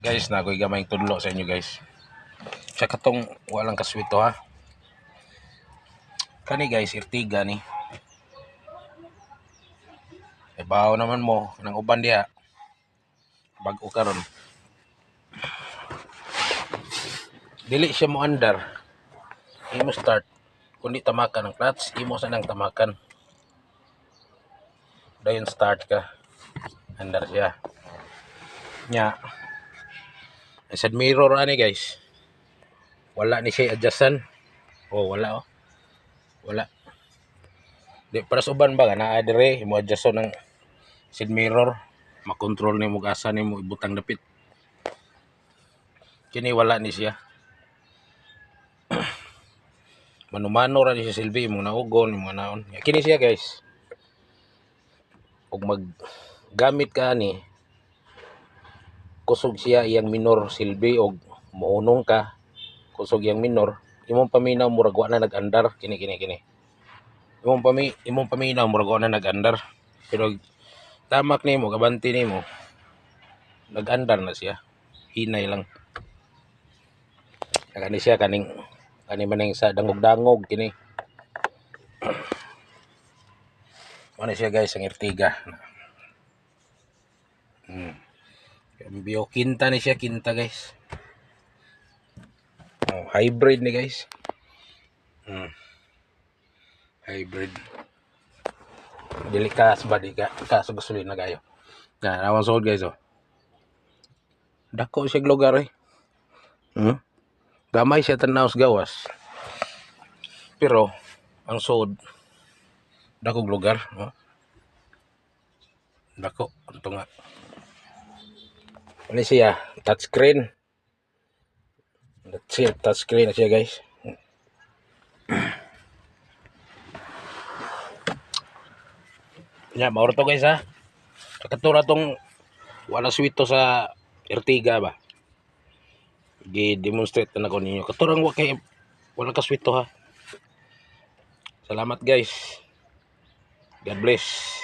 Guys, na ako'y gamay tudlo sa inyo guys. Sa katong walang kaswito ha. Kani guys, irtiga ni. E bawo naman mo nang uban diha. Bag-o karon. Dili siya mo andar. Imo start. Kundi tamakan ng clutch, imo sa nang tamakan. Dayon start ka. Andar siya. Nya. Sa mirror ani guys. Wala ni siya adjustan. Oh, wala oh. Wala. Di para sa uban ba na adire imo adjuston ng side mirror makontrol ni mo asa ni mo ibutang dapit. Kini wala ni siya. Manumano ra ni siya silbi mo naugon mo naon. Kini siya guys. Og mag gamit ka ni kusog siya iyang minor silbi og muunong ka. Kusog iyang minor. Imong paminaw murag wa na nag-andar. Kini kini kini. Imong pami imong paminaw murag wa na nag-andar. Pero tamak nimo gabanti nimo nag-andar na siya. Hinay lang. Kani siya kaning kani maning sa dangog-dangog kini. Ano siya guys ang Ertiga. Hmm. Cambio kinta ni siya kinta guys. Oh, hybrid ni guys. Hmm. Hybrid. Dili ka ba di ka ka sa gasolina kayo. Na nawang sold guys oh. Dako siya lugar eh. Hmm? Gamay siya tanaw gawas. Pero ang sold dakog lugar, oh. Dako, ito nga. Ano siya? Touchscreen. That's it, touchscreen na siya guys. Ya, mauro to guys ha. Katura tong wala swito sa Ertiga ba. Gi-demonstrate na ko ninyo. Katurang wa wala ka swito ha. Salamat guys. God bless.